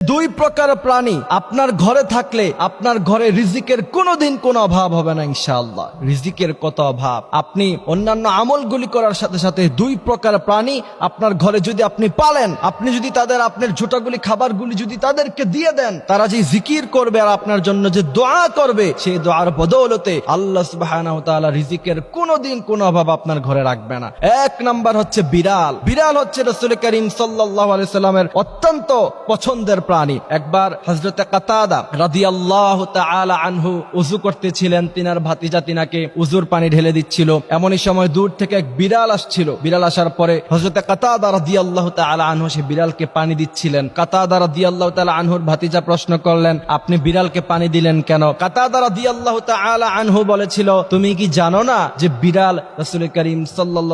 দুই প্রকার প্রাণী আপনার ঘরে থাকলে আপনার ঘরে রিজিকের কোনোদিন কোনো অভাব হবে না, ইনশাআল্লাহ। রিজিকের কত অভাব? আপনি অন্যান্য আমলগুলি করার সাথে সাথে দুই প্রকার প্রাণী আপনার ঘরে যদি আপনি পালেন, আপনি যদি তাদের, আপনার ঝোটাগুলি, খাবারগুলি যদি তাদেরকে দিয়ে দেন, তারা যে জিকির করবে আর আপনার জন্য যে দোয়া করবে, সেই দোয়ার বদৌলতে আল্লাহ সুবহানাহু তাআলা রিজিকের কোনোদিন কোনো অভাব আপনার ঘরে রাখবে না। এক নাম্বার হচ্ছে বিড়াল। বিড়াল হচ্ছে রসুল করিম সাল্লাল্লাহু আলাইহি সাল্লামের অত্যন্ত পছন্দের প্রাণী। একবার হযরতে কাতাদা রাদিয়াল্লাহু তাআলা আনহু উযু করতেছিলেন, তিনার ভাতিজা তিনাকে উজুর পানি ঢেলে দিচ্ছিল। এমনই সময় দূর থেকে এক বিড়াল আসছিল। বিড়াল আসার পরে হযরতে কাতাদা রাদিয়াল্লাহু তাআলা আনহু সে বিড়ালকে পানি দিচ্ছিলেন। কাতাদা রাদিয়াল্লাহু তাআলা আনহুর ভাতিজা প্রশ্ন করলেন, আপনি বিড়ালকে পানি দিলেন কেন? কাতাদা রাদিয়াল্লাহু তাআলা আনহু বলেছিল, তুমি কি জানো না যে বিড়াল রসুল করিম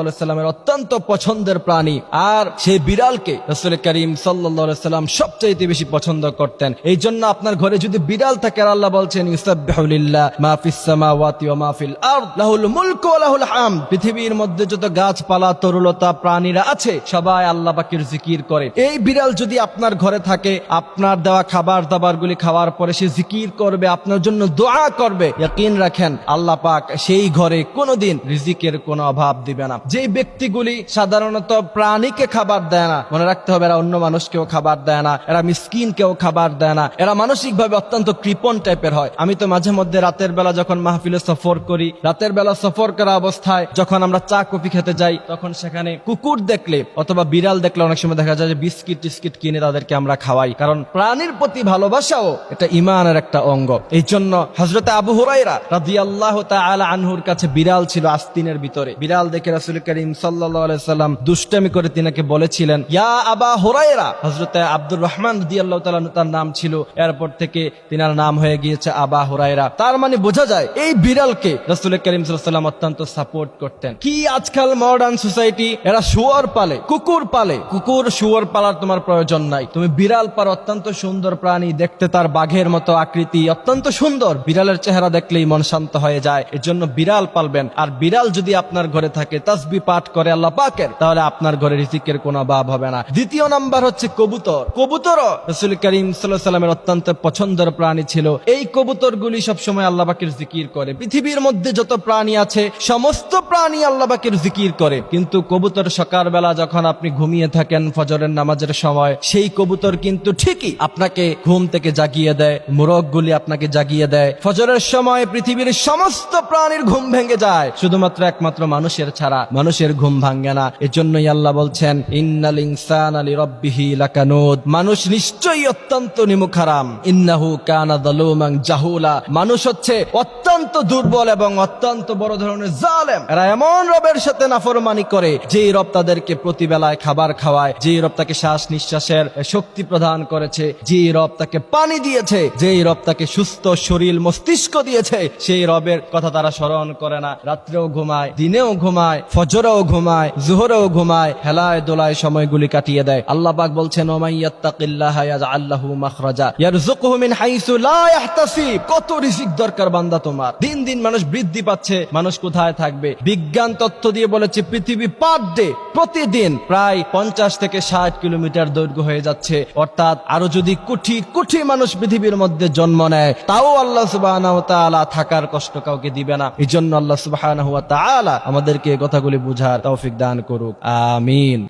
আলাইহি সাল্লামের অত্যন্ত পছন্দের প্রাণী? আর সেই বিড়ালকে রসুল করিম আলাইহি সাল্লাম সবচেয়ে বেশি পছন্দ করতেন। এই জন্য আপনার ঘরে যদি বিড়াল থাকে, আর আল্লাহ বলছেন পৃথিবীর মধ্যে যত গাছপালা, তরুলতা, প্রাণীরা আছে, সবাই আল্লাহ পাকের জিকির করে। এই বিড়াল যদি আপনার ঘরে থাকে, আপনার দেওয়া খাবার দাবার গুলি খাওয়ার পরে সে জিকির করবে, আপনার জন্য দোয়া করবে। ইয়াকিন রাখেন, আল্লাহ পাক সেই ঘরে কোনোদিন রিজিকের কোনো অভাব দিবে না। যে ব্যক্তিগুলি সাধারণত প্রাণীকে খাবার দেয় না, মনে রাখতে হবে এরা অন্য মানুষকেও খাবার দেয় না, এরা মিসকিন কেউ খাবার দেয় না। এরা মানসিক ভাবে অত্যন্ত কৃপণ টাইপের হয়। আমি তো মাঝে মধ্যে রাতের বেলা যখন মাহফিলে সফর করি, রাতের বেলা সফর করা অবস্থায় যখন আমরা চা, কফি খেতে যাই, তখন সেখানে কুকুর দেখলে অথবা বিড়াল দেখলে অনেক সময় দেখা যায় যে বিস্কিট, টিস্কিট কিনে তাদেরকে আমরা খাওয়াই। কারণ প্রাণীর প্রতি ভালোবাসাও এটা ইমানের একটা অঙ্গ। এই জন্য হজরত আবু হুরাইরা রাজি আল্লাহ আনহুর কাছে বিড়াল ছিল আস্তিনের ভিতরে। বিড়াল দেখে রাসুল করিম সাল্লাহ সাল্লাম দুষ্টামি করে তিনাকে বলেছিলেন, ইয়া আবা হুরাইরা হজরত আব্দুর রহমান রাদি তার নাম ছিল। এরপর থেকে তিনার নাম হয়ে গিয়েছে আবা তার মানে বোঝা যায়, এই বিড়ালকে রাসুল করিম সাল্লাম অত্যন্ত সাপোর্ট করতেন। কি আজকাল মডার্ন সোসাইটি এরা শুয়ার পালে, কুকুর পালে। কুকুর শুয়ার পালার তোমার প্রয়োজন নাই। তুমি বিড়াল পার অত্যন্ত সুন্দর প্রাণী, দেখতে তার বাঘের মতো আকৃতি, অত্যন্ত সুন্দর। বিড়ালের চেহারা দেখলেই মন শান্ত হয়ে যায়। এর জন্য বিড়াল পালবেন। আর বিড়াল যদি আপনার ঘরে থাকে, তাসবি পাঠ করে আল্লাহ পাকের, তাহলে আপনার ঘরে রিজিকের কোনো অভাব হবে না। দ্বিতীয় নাম্বার হচ্ছে কবুতর। কবুতর রসুল করিম সাল্লামের অত্যন্ত পছন্দের প্রাণী ছিল। এই কবুতর গুলি সবসময় আল্লাহ পাকের জিকির করে। পৃথিবীর মধ্যে যত প্রাণী আছে, সমস্ত প্রাণী আল্লাহ পাকের জিকির করে। কিন্তু কবুতর সকালবেলা যখন আপনি ঘুমিয়ে থাকেন ফজরের নামাজের সময়, সেই কবুতর কিন্তু ঠিকই আপনাকে ঘুম থেকে জাগিয়ে দেয় মোরগ গুলি আপনাকে জাগিয়ে দেয়। ফজরের সময় পৃথিবীর সমস্ত প্রাণীর ঘুম ভেঙে যায়। শুধুমাত্র একমাত্র মানুষের ছাড়া মানুষের ঘুম ভাঙ্গে না। এজন্যই আল্লাহ বলছেন, ইন্নাল ইনসান আলী রব্বিহি লাকানুদ। মানুষ নিশ্চয়ই অত্যন্ত নিমুখারাম। ইন্নাহু কানা যালুমান জাহুলা। মানুষ হচ্ছে অত্যন্ত দুর্বল এবং অত্যন্ত বড় ধরনের জালেম। এরা এমন রবের সাথে নাফরমানি করে, যেই রব তাদেরকে প্রতিবেলায় খাবার খাওয়ায়, যেই রব তাকে শ্বাস নিঃশ্বাসের শক্তি প্রদান করেছে, যেই রব তাকে পানি দিয়েছে, যেই রব তাকে সুস্থ শরীর, মস্তিষ্ক দিয়েছে, সেই রবের কথা তারা স্মরণ করে না। রাত্রেও ঘুমায়, দিনেও ঘুমায়, ফজরেও ঘুমায়, জোহরেও ঘুমায়, হেলায় দোলায় সময়গুলি কাটিয়ে দেয়। আল্লাহ পাক বলছেন, ওমাইয়াত্তাকিল্লাহ ষাট কিলোমিটার দৈর্ঘ্য হয়ে যাচ্ছে। অর্থাৎ আরও যদি কোটি কোটি মানুষ পৃথিবীর মধ্যে জন্ম নেয়, তাও আল্লাহ সুবাহ থাকার কষ্ট কাউকে দিবে না। এই জন্য আল্লাহ সুবাহ আমাদেরকে কথাগুলি বুঝার তৌফিক দান করুক। আমিন।